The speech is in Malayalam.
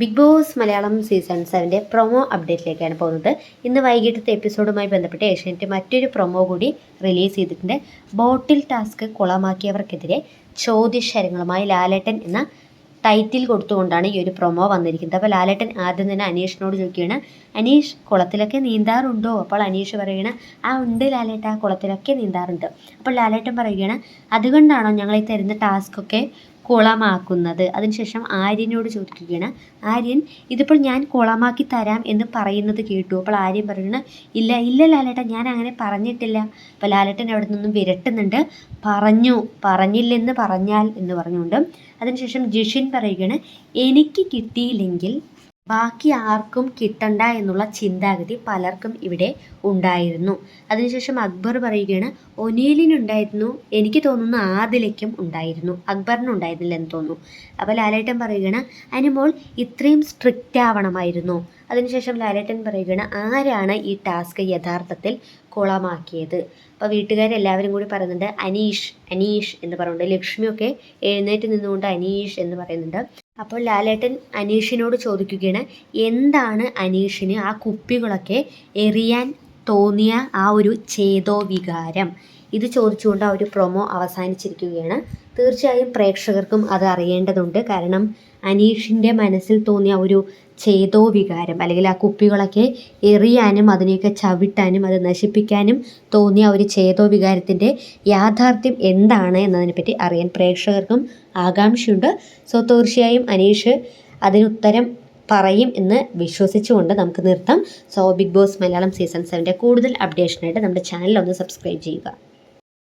ബിഗ് ബോസ് മലയാളം സീസൺ സെവന്റെ പ്രൊമോ അപ്ഡേറ്റിലേക്കാണ് പോകുന്നത്. ഇന്ന് വൈകിട്ടത്തെ എപ്പിസോഡുമായി ബന്ധപ്പെട്ട് ഏഷ്യാനെറ്റ് മറ്റൊരു പ്രൊമോ കൂടി റിലീസ് ചെയ്തിട്ടുണ്ട്. ബോട്ടിൽ ടാസ്ക് കുളമാക്കിയവർക്കെതിരെ ചോദ്യശരങ്ങളുമായി ലാലേട്ടൻ എന്ന ടൈറ്റിൽ കൊടുത്തുകൊണ്ടാണ് ഈ ഒരു പ്രൊമോ വന്നിരിക്കുന്നത്. അപ്പോൾ ലാലേട്ടൻ ആദ്യം തന്നെ അനീഷിനോട് ചോദിക്കുകയാണ് അനീഷ് കുളത്തിലൊക്കെ നീന്താറുണ്ടോ? അപ്പോൾ അനീഷ് പറയുകയാണ് ആ ഉണ്ട് ലാലേട്ട കുളത്തിലൊക്കെ നീന്താറുണ്ട്. അപ്പോൾ ലാലേട്ടൻ പറയുകയാണ് അതുകൊണ്ടാണോ ഞങ്ങൾ ഈ തരുന്ന ടാസ്കൊക്കെ കുളമാക്കുന്നത്. അതിനുശേഷം ആര്യനോട് ചോദിക്കുകയാണ് ആര്യൻ ഇതിപ്പോൾ ഞാൻ കുളമാക്കി തരാം എന്ന് പറയുന്നത് കേട്ടു. അപ്പോൾ ആര്യൻ പറയുന്നത് ഇല്ല ഇല്ല ലാലേട്ട ഞാൻ അങ്ങനെ പറഞ്ഞിട്ടില്ല. അപ്പോൾ ലാലേട്ടൻ അവിടെ നിന്നും വിരട്ടുന്നുണ്ട് പറഞ്ഞു പറഞ്ഞില്ലെന്ന് പറഞ്ഞാൽ എന്ന് പറഞ്ഞുകൊണ്ട്. അതിനുശേഷം ജിഷിൻ പറയുകയാണ് എനിക്ക് കിട്ടിയില്ലെങ്കിൽ ബാക്കി ആർക്കും കിട്ടണ്ട എന്നുള്ള ചിന്താഗതി പലർക്കും ഇവിടെ ഉണ്ടായിരുന്നു. അതിനുശേഷം അക്ബർ പറയുകയാണ് ഒനീലിനുണ്ടായിരുന്നു എനിക്ക് തോന്നുന്നു ആദിലയ്ക്കും ഉണ്ടായിരുന്നു. അക്ബറിനുണ്ടായിരുന്നില്ല എന്ന് തോന്നുന്നു. അപ്പോൾ ലാലേട്ടൻ പറയുകയാണ് അനുമോൾ ഇത്രയും സ്ട്രിക്റ്റ് ആവണമായിരുന്നു. അതിനുശേഷം ലാലേട്ടൻ പറയുകയാണ് ആരാണ് ഈ ടാസ്ക് യഥാർത്ഥത്തിൽ കുളമാക്കിയത്? അപ്പോൾ വീട്ടുകാരെല്ലാവരും കൂടി പറയുന്നുണ്ട് അനീഷ് അനീഷ് എന്ന് പറയുന്നുണ്ട് ലക്ഷ്മിയൊക്കെ എഴുന്നേറ്റ് നിന്നുകൊണ്ട് അനീഷ് എന്ന് പറയുന്നുണ്ട്. അപ്പോൾ ലാലേട്ടൻ അനീഷിനോട് ചോദിക്കുകയാണ് എന്താണ് അനീഷിന് ആ കുപ്പികളൊക്കെ എറിയാൻ തോന്നിയ ആ ഒരു ചേതോ വികാരം ഇത് ചോദിച്ചുകൊണ്ട് ആ ഒരു പ്രൊമോ അവസാനിച്ചിരിക്കുകയാണ്. തീർച്ചയായും പ്രേക്ഷകർക്കും അത് അറിയേണ്ടതുണ്ട്. കാരണം അനീഷിന്റെ മനസ്സിൽ തോന്നിയ ഒരു ചേതോ വികാരം അല്ലെങ്കിൽ ആ കുപ്പികളൊക്കെ എറിയാനും അതിനെയൊക്കെ ചവിട്ടാനും അത് നശിപ്പിക്കാനും തോന്നിയ ഒരു ചേതോ വികാരത്തിന്റെ യാഥാർത്ഥ്യം എന്താണ് എന്നതിനെപ്പറ്റി അറിയാൻ പ്രേക്ഷകർക്കും ആകാംക്ഷയുണ്ട്. സോ തീർച്ചയായും അനീഷ് അതിനുത്തരം പറയും എന്ന് വിശ്വസിച്ചുകൊണ്ട് നമുക്ക് നിർത്താം. So Bigg Boss Malayalam season സെവന്റെ കൂടുതൽ അപ്ഡേഷനായിട്ട് നമ്മുടെ ചാനൽ ഒന്ന് സബ്സ്ക്രൈബ് ചെയ്യുക.